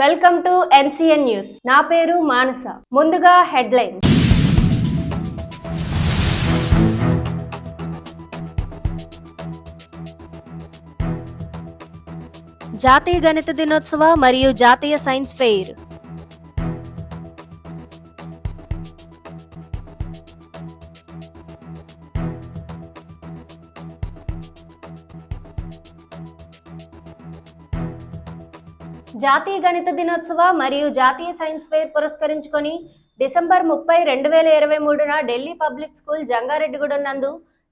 Welcome to NCN news. నా పేరు మానస. ముందుగా హెడ్లైన్. జాతీయ గణిత దినోత్సవ మరియు జాతీయ సైన్స్ ఫెయిర్. జాతీయ గణిత దినోత్సవ మరియు జాతీయ సైన్స్ ఫెయిర్ పురస్కరించుకొని డిసెంబర్ ముప్పై రెండు వేల ఇరవై మూడున ఢిల్లీ పబ్లిక్ స్కూల్ జంగారెడ్డిగూడెం నందు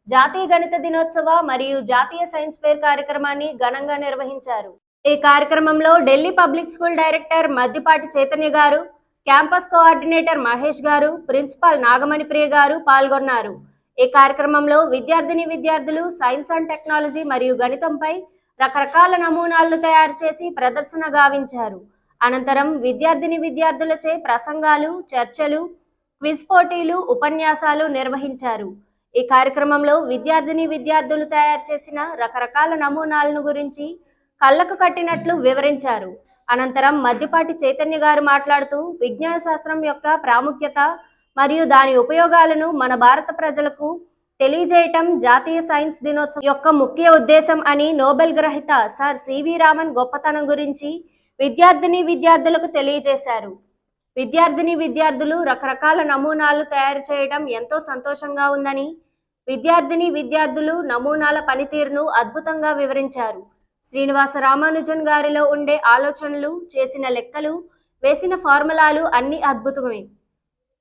జాతీయ గణిత దినోత్సవ మరియు జాతీయ సైన్స్ ఫెయిర్ కార్యక్రమాన్ని ఘనంగా నిర్వహించారు. ఈ కార్యక్రమంలో Delhi public school director Maddipati Chaitanya garu campus coordinator Mahesh గారు ప్రిన్సిపాల్ నాగమణి ప్రియ గారు పాల్గొన్నారు. ఈ కార్యక్రమంలో విద్యార్థిని విద్యార్థులు సైన్స్ అండ్ టెక్నాలజీ మరియు గణితంపై రకరకాల నమూనాలను తయారు చేసి ప్రదర్శన గావించారు. అనంతరం విద్యార్థిని విద్యార్థులచే ప్రసంగాలు చర్చలు క్విజ్ పోటీలు ఉపన్యాసాలు నిర్వహించారు. ఈ కార్యక్రమంలో విద్యార్థిని విద్యార్థులు తయారు చేసిన రకరకాల నమూనాలను గురించి కళ్ళకు కట్టినట్లు వివరించారు. అనంతరం మద్దిపాటి చైతన్య గారు మాట్లాడుతూ విజ్ఞాన శాస్త్రం యొక్క ప్రాముఖ్యత మరియు దాని ఉపయోగాలను మన భారత ప్రజలకు తెలియజేయటం జాతీయ సైన్స్ దినోత్సవం యొక్క ముఖ్య ఉద్దేశం అని నోబెల్ గ్రహీత సార్ సివి రామన్ గొప్పతనం గురించి విద్యార్థిని విద్యార్థులకు తెలియజేశారు. విద్యార్థిని విద్యార్థులు రకరకాల నమూనాలు తయారు చేయడం ఎంతో సంతోషంగా ఉందని విద్యార్థిని విద్యార్థులు నమూనాల పనితీరును అద్భుతంగా వివరించారు. శ్రీనివాస రామానుజన్ గారిలో ఉండే ఆలోచనలు చేసిన లెక్కలు వేసిన ఫార్ములాలు అన్ని అద్భుతమే.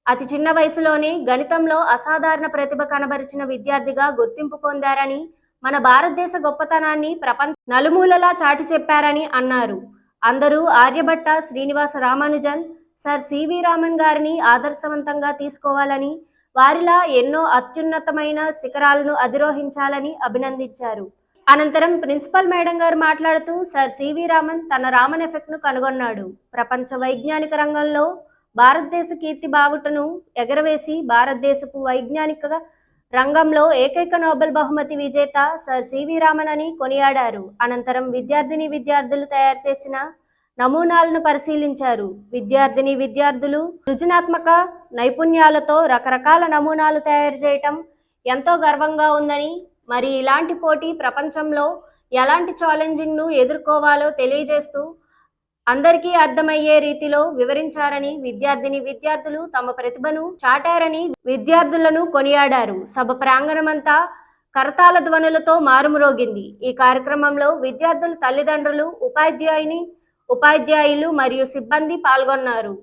అతి చిన్న వయసులోనే గణితంలో అసాధారణ ప్రతిభ కనబరిచిన విద్యార్థిగా గుర్తింపు పొందారని మన భారతదేశ గొప్పతనాన్ని ప్రపంచ నలుమూలలా చాటి చెప్పారని అన్నారు. అందరూ Aryabhatta Srinivasa Ramanujan sir C V Raman గారిని ఆదర్శవంతంగా తీసుకోవాలని వారిలా ఎన్నో అత్యున్నతమైన శిఖరాలను అధిరోహించాలని అభినందించారు. అనంతరం ప్రిన్సిపల్ మేడం గారు మాట్లాడుతూ సర్ సివి రామన్ తన రామన్ ఎఫెక్ట్ను కనుగొన్నాడు. ప్రపంచ వైజ్ఞానిక రంగంలో భారతదేశ కీర్తి బావుటను ఎగరవేసి భారతదేశపు వైజ్ఞానిక రంగంలో ఏకైక నోబెల్ బహుమతి విజేత సర్ సివి రామన్ అని కొనియాడారు. అనంతరం విద్యార్థిని విద్యార్థులు తయారు చేసిన నమూనాలను పరిశీలించారు. విద్యార్థిని విద్యార్థులు సృజనాత్మక నైపుణ్యాలతో రకరకాల నమూనాలు తయారు చేయటం ఎంతో గర్వంగా ఉందని మరి ఇలాంటి పోటీ ప్రపంచంలో ఎలాంటి ఛాలెంజింగ్ను ఎదుర్కోవాలో తెలియజేస్తూ అందరికీ అర్థమయ్యే రీతిలో వివరించారని విద్యార్థిని విద్యార్థులు తమ ప్రతిభను చాటారని విద్యార్థులను కొనియాడారు. సభ ప్రాంగణమంతా కరతాల ధ్వనులతో మారుమ్రోగింది. ఈ కార్యక్రమంలో విద్యార్థుల తల్లిదండ్రులు ఉపాధ్యాయుని ఉపాధ్యాయులు మరియు సిబ్బంది పాల్గొన్నారు.